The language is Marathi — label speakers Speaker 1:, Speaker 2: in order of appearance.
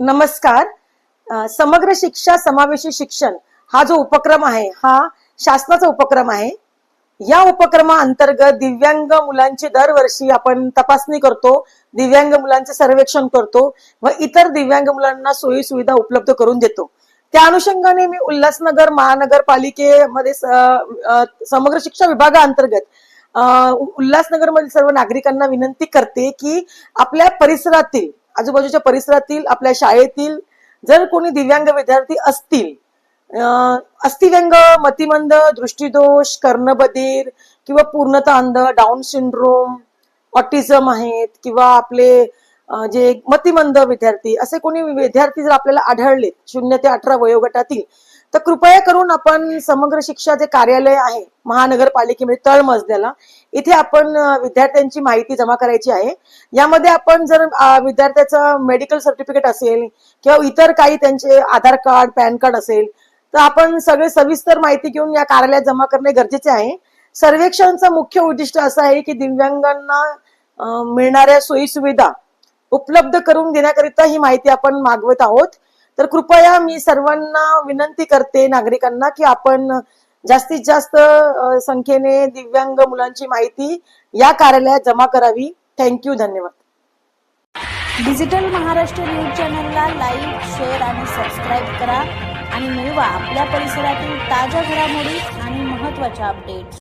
Speaker 1: नमस्कार. समग्र शिक्षा समावेशी शिक्षण हा जो उपक्रम आहे हा शासनाचा उपक्रम आहे. या उपक्रमाअंतर्गत दिव्यांग मुलांची दरवर्षी आपण तपासणी करतो दिव्यांग मुलांचे सर्वेक्षण करतो व इतर दिव्यांग मुलांना सोयी सुविधा उपलब्ध करून देतो. त्या अनुषंगाने मी उल्हासनगर महानगरपालिकेमध्ये समग्र शिक्षा विभागाअंतर्गत अ, उल्हासनगरमधील सर्व नागरिकांना विनंती करते की आपल्या परिसरातील आजूबाजूच्या परिसरातील आपल्या शाळेतील जर कोणी दिव्यांग विद्यार्थी असतील अं, अस्थिव्यंग मतिमंद दृष्टीदोष कर्णबधीर किंवा पूर्णतः अंध डाऊन सिंड्रोम ऑटिझम आहेत किंवा आपले जे मतिमंद विद्यार्थी असे कोणी विद्यार्थी जर आपल्याला आढळले शून्य ते अठरा वयोगटातील तर कृपया करून आपण समग्र शिक्षा जे कार्यालय आहे महानगरपालिकेमध्ये तळ मजल्याला इथे आपण विद्यार्थ्यांची माहिती जमा करायची आहे. यामध्ये आपण जर विद्यार्थ्याचं मेडिकल सर्टिफिकेट असेल किंवा इतर काही त्यांचे आधार कार्ड पॅन कार्ड असेल तर आपण सगळे सविस्तर माहिती घेऊन या कार्यालयात जमा करणे गरजेचे आहे. सर्वेक्षणचं मुख्य उद्दिष्ट असं आहे की दिव्यांगांना मिळणाऱ्या सोयी सुविधा उपलब्ध करून देण्याकरिता ही माहिती आपण मागवत आहोत. तर कृपया मी सर्वांना विनंती करते नागरिकांना की आपण जास्तीत जास्त संख्येने दिव्यांग मुलांची माहिती या कार्यालयात जमा करावी. थँक्यू धन्यवाद.
Speaker 2: डिजिटल महाराष्ट्र न्यूज चॅनलला लाईक शेअर आणि सबस्क्राईब करा. आणि मिळवा आपल्या परिसरातील ताज्या घडामोडी आणि महत्त्वाच्या अपडेट्स